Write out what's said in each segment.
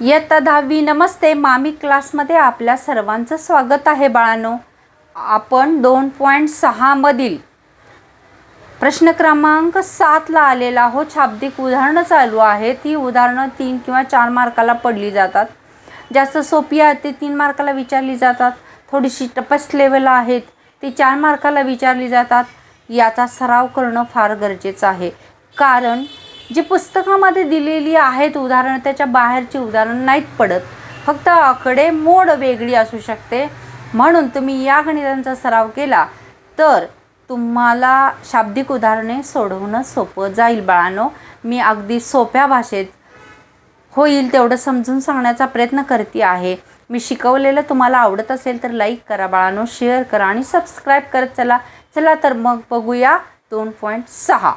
इयत्ता दहावी नमस्ते मामी क्लासमध्ये आपल्या सर्वांचं स्वागत आहे बाळानो. आपण दोन पॉईंट सहामधील प्रश्न क्रमांक सातला आलेला आहो शाब्दिक उदाहरणं चालू आहेत. ती उदाहरणं तीन किंवा चार मार्काला पडली जातात. जास्त सोपी आहेत ती तीन मार्काला विचारली जातात. थोडीशी टपस लेवल आहेत ती चार मार्काला विचारली जातात. याचा सराव करणं फार गरजेचं आहे. कारण जी पुस्तकामध्ये दिलेली आहेत उदाहरणं त्याच्या बाहेरची उदाहरणं नाहीत पडत. फक्त आकडे मोड वेगळी असू शकते. म्हणून तुम्ही या गणितांचा सराव केला तर तुम्हाला शाब्दिक उदाहरणे सोडवणं सोपं जाईल बाळानो. मी अगदी सोप्या भाषेत होईल तेवढं समजून सांगण्याचा प्रयत्न करते आहे. मी शिकवलेलं तुम्हाला आवडत असेल तर लाईक करा बाळानो. शेअर करा आणि सबस्क्राईब करत चला. चला तर मग बघूया दोन पॉईंट सहा.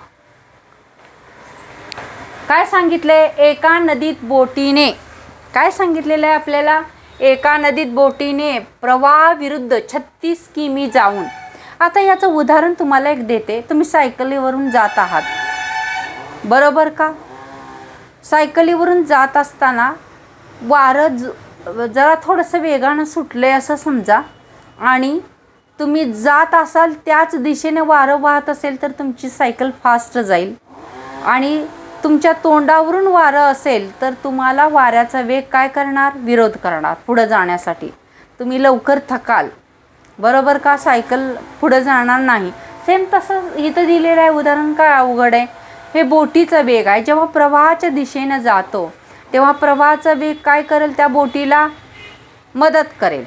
काय सांगितले एका नदीत बोटीने? काय सांगितलेलं आहे आपल्याला? एका नदीत बोटीने प्रवाहाविरुद्ध छत्तीस किमी जाऊन. आता याचं उदाहरण तुम्हाला एक देते. तुम्ही सायकलीवरून जात आहात. बरोबर का? सायकलीवरून जात असताना वारं ज जरा थोडंसं वेगानं सुटलं आहे असं समजा. आणि तुम्ही जात असाल त्याच दिशेने वारं वाहत असेल तर तुमची सायकल फास्ट जाईल. आणि तुमच्या तोंडावरून वारं असेल तर तुम्हाला वाऱ्याचा वेग काय करणार? विरोध करणार पुढं जाण्यासाठी. तुम्ही लवकर थकाल. बरोबर का? सायकल पुढं जाणार नाही. सेम तसं इथं दिलेलं आहे उदाहरण काय अवघड आहे? हे बोटीचा वेग आहे. जेव्हा प्रवाहाच्या दिशेनं जातो तेव्हा प्रवाहाचा वेग काय करेल? त्या बोटीला मदत करेल.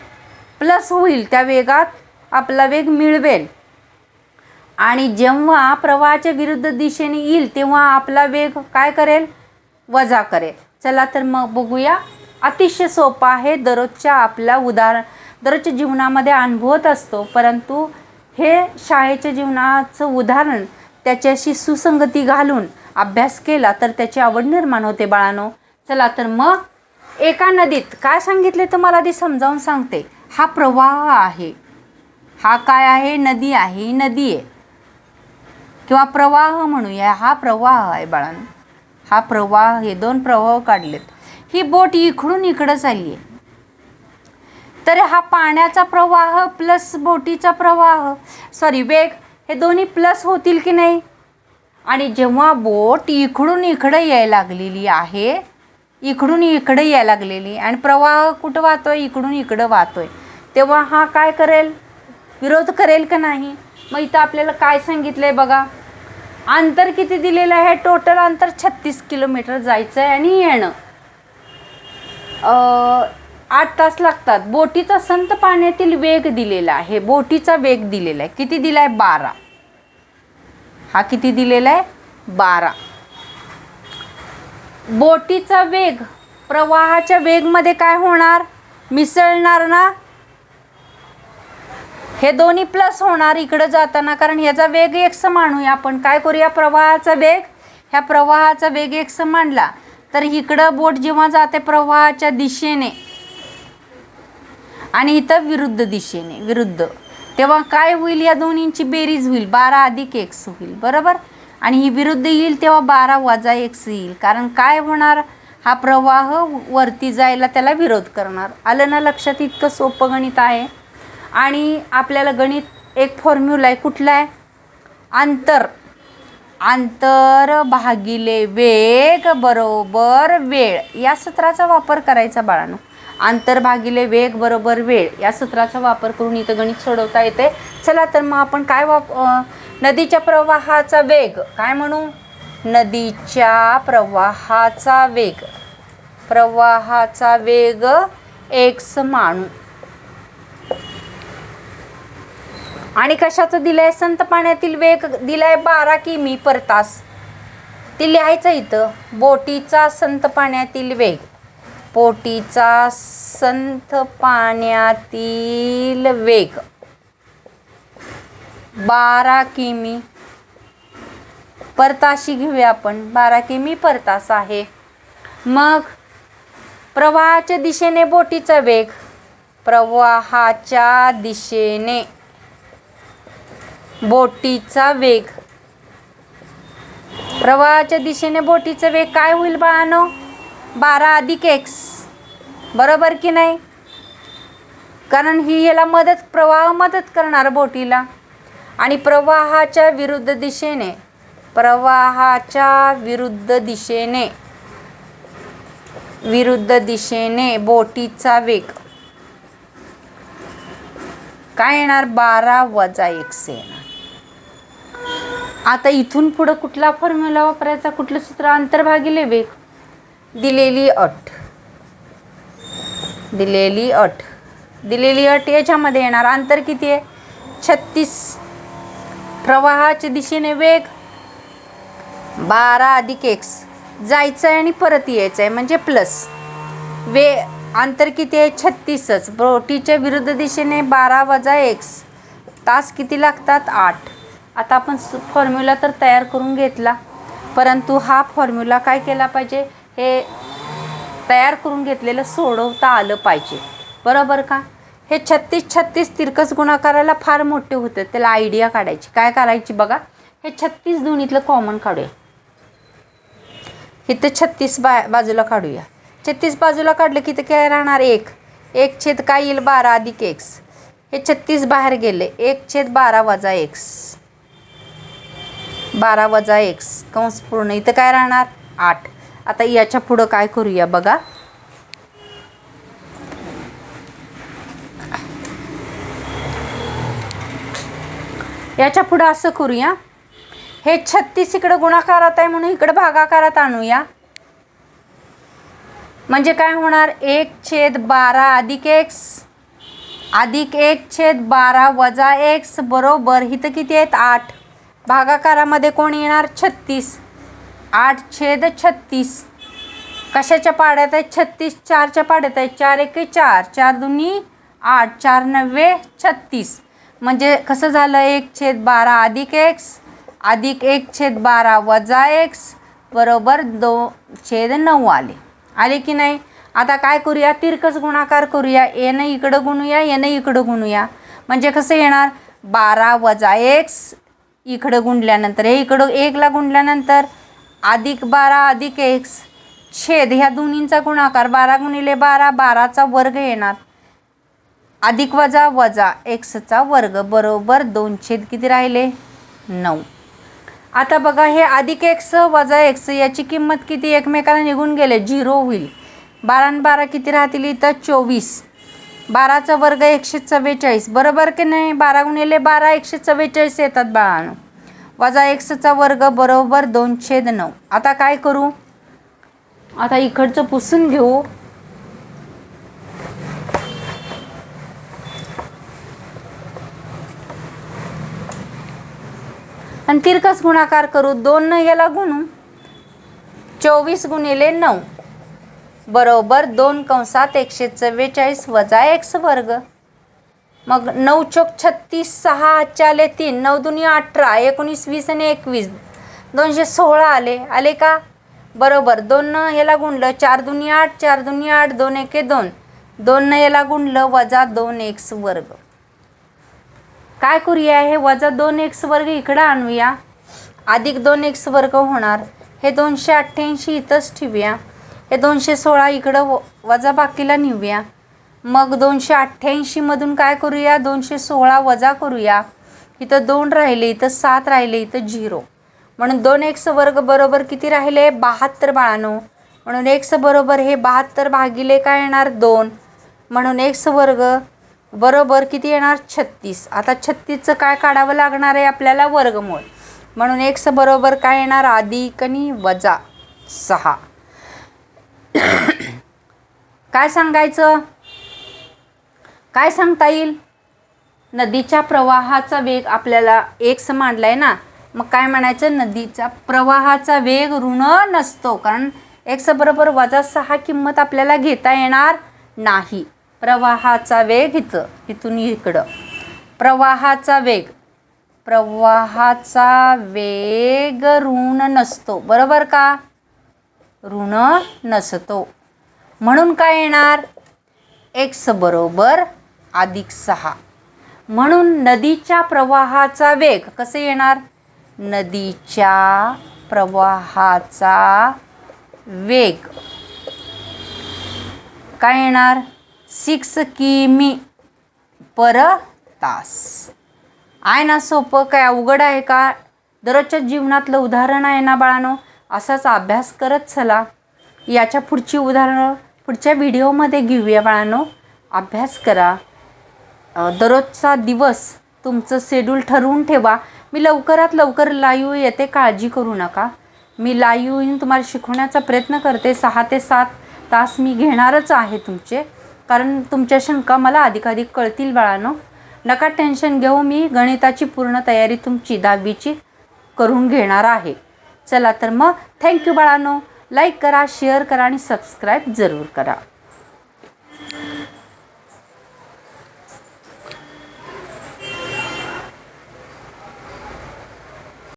प्लस होईल त्या वेगात आपला वेग मिळवेल. आणि जेव्हा प्रवाहाच्या विरुद्ध दिशेने येईल तेव्हा आपला वेग काय करेल? वजा करेल. चला तर मग बघूया. अतिशय सोपं आहे. दररोजच्या आपल्या उदाहरण दररोजच्या जीवनामध्ये अनुभवत असतो परंतु हे शाळेच्या जीवनाचं उदाहरण त्याच्याशी सुसंगती घालून अभ्यास केला तर त्याची आवड निर्माण होते बाळानो. चला तर मग एका नदीत काय सांगितले तर मला आधी समजावून सांगते. हा प्रवाह आहे. हा काय आहे? नदी आहे. ही नदी आहे. किंवा प्रवाह म्हणूया हा प्रवाह आहे बाळांनो. हा प्रवाह हे दोन प्रवाह काढलेत. ही बोट इकडून इकडं चालली आहे. तर हा पाण्याचा प्रवाह प्लस बोटीचा प्रवाह. सॉरी वेग हे दोन्ही प्लस होतील की नाही? आणि जेव्हा बोट इकडून इकडं यायला लागलेली आहे इकडून इकडं यायला लागलेली आणि प्रवाह कुठं वाहतोय? इकडून इकडं वाहतोय. तेव्हा हा काय करेल? विरोध करेल का नाही? मग इथं आपल्याला काय सांगितलं आहे बघा. अंतर किती दिलेलं आहे? टोटल अंतर छत्तीस किलोमीटर जायचं आहे आणि येणं. आठ तास लागतात. बोटीचा संत पाण्यातील वेग दिलेला आहे. बोटीचा वेग दिलेला आहे. किती दिला आहे? बारा. हा किती दिलेला आहे? बारा. बोटीचा वेग प्रवाहाच्या वेगमध्ये काय होणार? मिसळणार ना? हे दोन्ही प्लस होणार इकडं जाताना कारण ह्याचा वेग एक मानूया आपण काय करूया? प्रवाहाचा वेग. ह्या प्रवाहाचा वेग एक मानला तर इकडं बोट जेव्हा जाते प्रवाहाच्या दिशेने आणि इथं विरुद्ध दिशेने विरुद्ध. तेव्हा काय होईल? या दोन्हींची बेरीज होईल. बारा अधिक एक्स होईल. बरोबर? आणि ही विरुद्ध येईल तेव्हा बारा वजा एक्स येईल. कारण काय होणार? हा प्रवाह वरती जायला त्याला विरोध करणार. आलं ना लक्षात? इतकं सोपं गणित आहे. आणि आपल्याला गणित एक फॉर्म्युला आहे. कुठला आहे? अंतर. अंतर भागिले वेग बरोबर वेळ. या सूत्राचा वापर करायचा बाळांनो. अंतर भागिले वेग बरोबर वेळ. या सूत्राचा वापर करून इथं गणित सोडवता येते. चला तर मग आपण काय वाप नदीच्या प्रवाहाचा वेग. काय म्हणू? नदीच्या प्रवाहाचा वेग. प्रवाहाचा वेग एक्स मानू आणि कशाचं दिलंय? संत पाण्यातील वेग दिलाय बारा किमी पर तास. ते लिहायचं इथं बोटीचा संत पाण्यातील वेग. बोटीचा संत पाण्यातील वेग. बारा किमी परताशी घेऊया आपण. बारा किमी परतास आहे. मग प्रवाहाच्या दिशेने बोटीचा वेग. प्रवाहाच्या दिशेने. बोटीचा वेग. प्रवाहाच्या दिशेने बोटीचा वेग काय होईल बाळानो? बारा अधिक एक्स बरोबर की नाही? कारण ही याला मदत प्रवाह मदत करणार बोटीला. आणि प्रवाहाच्या विरुद्ध दिशेने प्रवाहाच्या विरुद्ध दिशेने विरुद्ध दिशेने बोटीचा वेग. काय येणार? बारा वजा एकशे येणार आता इथून पुढं कुठला फॉर्म्युला वापरायचा? कुठलं सूत्र आंतरभागीले वेग? दिलेली अट. दिलेली अट. दिलेली अट याच्यामध्ये येणार. अंतर किती आहे? छत्तीस. प्रवाहाच्या दिशेने वेग. बारा अधिक एक्स. जायचं आहे आणि परत यायचं आहे म्हणजे प्लस वे अंतर किती आहे? छत्तीसच. बोटीच्या विरुद्ध दिशेने बारा वजा एक्स. तास किती लागतात? आठ. आता आपण फॉर्म्युला तर तयार करून घेतला. परंतु हा फॉर्म्युला काय केला पाहिजे? हे तयार करून घेतलेलं सोडवता आलं पाहिजे. बरोबर का? हे छत्तीस छत्तीस तिरकस गुणाकाराला फार मोठे होते. त्याला आयडिया काढायची. काय करायची बघा? हे छत्तीस दोन्हीतलं कॉमन काढूया. इथं छत्तीस बा बाजूला काढूया. छत्तीस बाजूला काढलं की तर काय राहणार? एक. एक छेद काय येईल? बारा अधिक एक्स हे छत्तीस बाहेर गेले. एक छेद बारा वजा एक्स बारा वजा एक्स कंस पूर्ण. इथं काय राहणार? आठ. आता याच्या पुढं काय करूया बघा. याच्या पुढं असं करूया. हे छत्तीस इकडं गुणाकारात आहे म्हणून इकडं भागाकारात आणूया. म्हणजे काय होणार? एक छेद बारा अधिक एक्स अधिक एक छेद बारा वजा एक्स बरोबर. इथं किती आहेत? आठ. भागाकारामध्ये कोण येणार? छत्तीस. आठ छेद छत्तीस. कशाच्या पाड्यात आहेत? छत्तीस चारच्या पाड्यात आहेत. चार एके चार. चार दोन्ही आठ. चार नव्वे छत्तीस. म्हणजे कसं झालं? एक छेद बारा अधिक एक्स अधिक एक छेद बारा वजा एक्स बरोबर दो छेद नऊ आले. आले की नाही? आता काय करूया? तिरकस गुणाकार करूया. येणं इकडं गुणूया येणं इकडं गुणूया. म्हणजे कसं येणार? बारा वजा एक्स इकडं गुंडल्यानंतर हे इकडं एकला गुंडल्यानंतर अधिक बारा अधिक एक्स छेद ह्या दोन्हींचा गुणाकार बारा गुणिले बारा बाराचा वर्ग येणार. अधिक वजा वजा एक्सचा वर्ग बरोबर दोन छेद किती राहिले? नऊ. आता बघा हे अधिक एक्स वजा एक्स याची किंमत किती? एकमेकाला निघून गेले झिरो होईल. बारा बारा किती राहतील? इथं चोवीस. बाराचा वर्ग एकशे चव्वेचाळीस. बरोबर की नाही? बारा गुणिले बारा एकशे चव्वेचाळीस येतात बाळानं. वजा एकशेचा वर्ग बरोबर दोन छेद नऊ. आता काय करू? आता इकडचं पुसून घेऊ. आणि तिरकस गुणाकार करू. दोन न याला गुणू. चोवीस गुणिले नऊ. बरोबर दोन कंसात एकशे चव्वेचाळीस वजा एक्स वर्ग. मग नऊ चोक छत्तीस सहा चाले आले तीन नऊ दुनी अठरा एकोणीस वीस आणि एकवीस. दोनशे सोळा आले. आले का? बरोबर दोन न याला गुणलं चार दुनी आठ चार दुनी आठ दोन एके दोन. दोन न याला गुणलं वजा दोन एक्स वर्ग. काय करूया हे? वजा दोन एक्स वर्ग इकडं आणूया. अधिक दोन एक्स वर्ग होणार. हे दोनशे अठ्ठ्याऐंशी इथंच ठेवूया. हे दोनशे सोळा इकडं व वजा बाकीला नेऊया. मग दोनशे अठ्ठ्याऐंशीमधून काय करूया? दोनशे सोळा वजा करूया. इथं दोन राहिले इथं सात राहिले इथं झिरो. म्हणून दोन एक्स वर्ग बरोबर किती राहिले? बहात्तर बाळानो. म्हणून एक्स बरोबर हे बहात्तर भागिले काय येणार? दोन. म्हणून एक्स वर्ग बरोबर किती येणार? छत्तीस. आता छत्तीसचं काय काढावं लागणार आहे आपल्याला? वर्गमूळ. म्हणून एक्स बरोबर काय येणार? अधिक आणि वजा सहा. काय सांगायचं? काय सांगता येईल? नदीच्या प्रवाहाचा वेग आपल्याला एक मांडला आहे ना. मग काय म्हणायचं? नदीचा प्रवाहाचा वेग ऋण नसतो. कारण एक्स बरोबर वजा सहा किंमत आपल्याला घेता येणार नाही. प्रवाहाचा वेग इथं इथून इकडं. प्रवाहाचा वेग. प्रवाहाचा वेग ऋण नसतो. बरोबर का? ऋण नसतो. म्हणून काय येणार? एक्स बरोबर अधिक सहा. म्हणून नदीच्या प्रवाहाचा वेग कसे येणार? नदीच्या प्रवाहाचा वेग. काय येणार? सिक्स किमी पर तास. आहे ना सोपं? काय अवघड आहे का? दररोजच्या जीवनातलं उदाहरण आहे ना बाळानो? असाच अभ्यास करत चला. याच्या पुढची उदाहरणं पुढच्या व्हिडिओमध्ये घेऊया बाळानो. अभ्यास करा. दररोजचा दिवस तुमचं शेड्यूल ठरवून ठेवा. मी लवकरात लवकर लाईव्ह येते काळजी करू नका. मी लाईव्ह येऊन तुम्हाला शिकवण्याचा प्रयत्न करते. सहा ते सात तास मी घेणारच आहे तुमचे. कारण तुमच्या शंका मला अधिकाधिक कळतील बाळानो. नका टेन्शन घेऊ. मी गणिताची पूर्ण तयारी तुमची दहावीची करून घेणार आहे. चला तर मग थँक्यू बाळानो. लाईक करा शेअर करा आणि सबस्क्राईब जरूर करा.